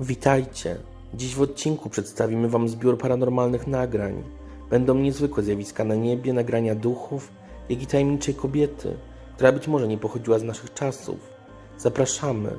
Witajcie! Dziś w odcinku przedstawimy Wam zbiór paranormalnych nagrań. Będą niezwykłe zjawiska na niebie, nagrania duchów, jak i tajemniczej kobiety, która być może nie pochodziła z naszych czasów. Zapraszamy!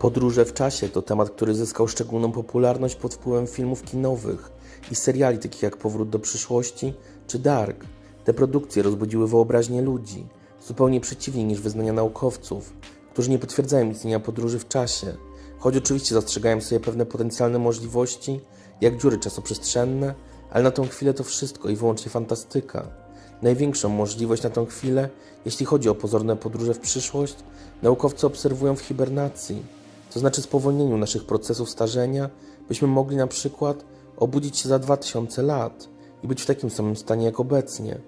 Podróże w czasie to temat, który zyskał szczególną popularność pod wpływem filmów kinowych i seriali takich jak Powrót do przyszłości czy Dark. Te produkcje rozbudziły wyobraźnię ludzi, zupełnie przeciwnie niż wyznania naukowców, którzy nie potwierdzają istnienia podróży w czasie, choć oczywiście zastrzegają sobie pewne potencjalne możliwości, jak dziury czasoprzestrzenne, ale na tą chwilę to wszystko i wyłącznie fantastyka. Największą możliwość na tą chwilę, jeśli chodzi o pozorne podróże w przyszłość, naukowcy obserwują w hibernacji, to znaczy spowolnieniu naszych procesów starzenia, byśmy mogli na przykład obudzić się za 2000 lat i być w takim samym stanie jak obecnie.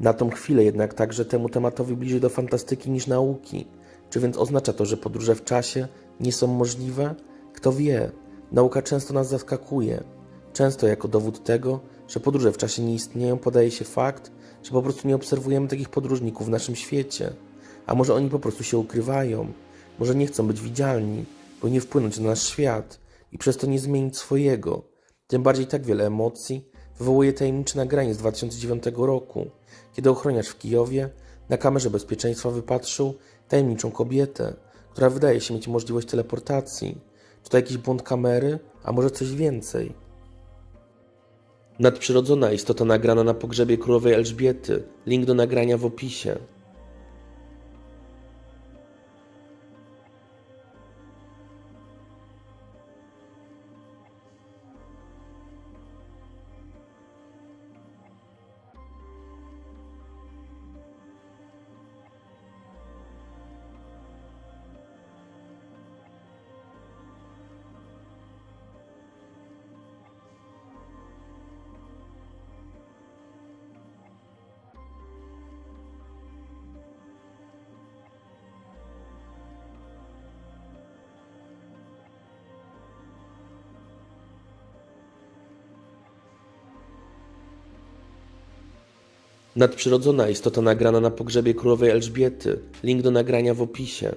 Na tą chwilę jednak także temu tematowi bliżej do fantastyki niż nauki. Czy więc oznacza to, że podróże w czasie nie są możliwe? Kto wie? Nauka często nas zaskakuje. Często jako dowód tego, że podróże w czasie nie istnieją, podaje się fakt, że po prostu nie obserwujemy takich podróżników w naszym świecie. A może oni po prostu się ukrywają? Może nie chcą być widzialni, bo nie wpłynąć na nasz świat i przez to nie zmienić swojego. Tym bardziej tak wiele emocji wywołuje tajemnicze nagranie z 2009 roku, kiedy ochroniarz w Kijowie na kamerze bezpieczeństwa wypatrzył tajemniczą kobietę, która wydaje się mieć możliwość teleportacji. Czy to jakiś błąd kamery, a może coś więcej? Nadprzyrodzona istota nagrana na pogrzebie królowej Elżbiety. Link do nagrania w opisie. Nadprzyrodzona istota nagrana na pogrzebie królowej Elżbiety. Link do nagrania w opisie.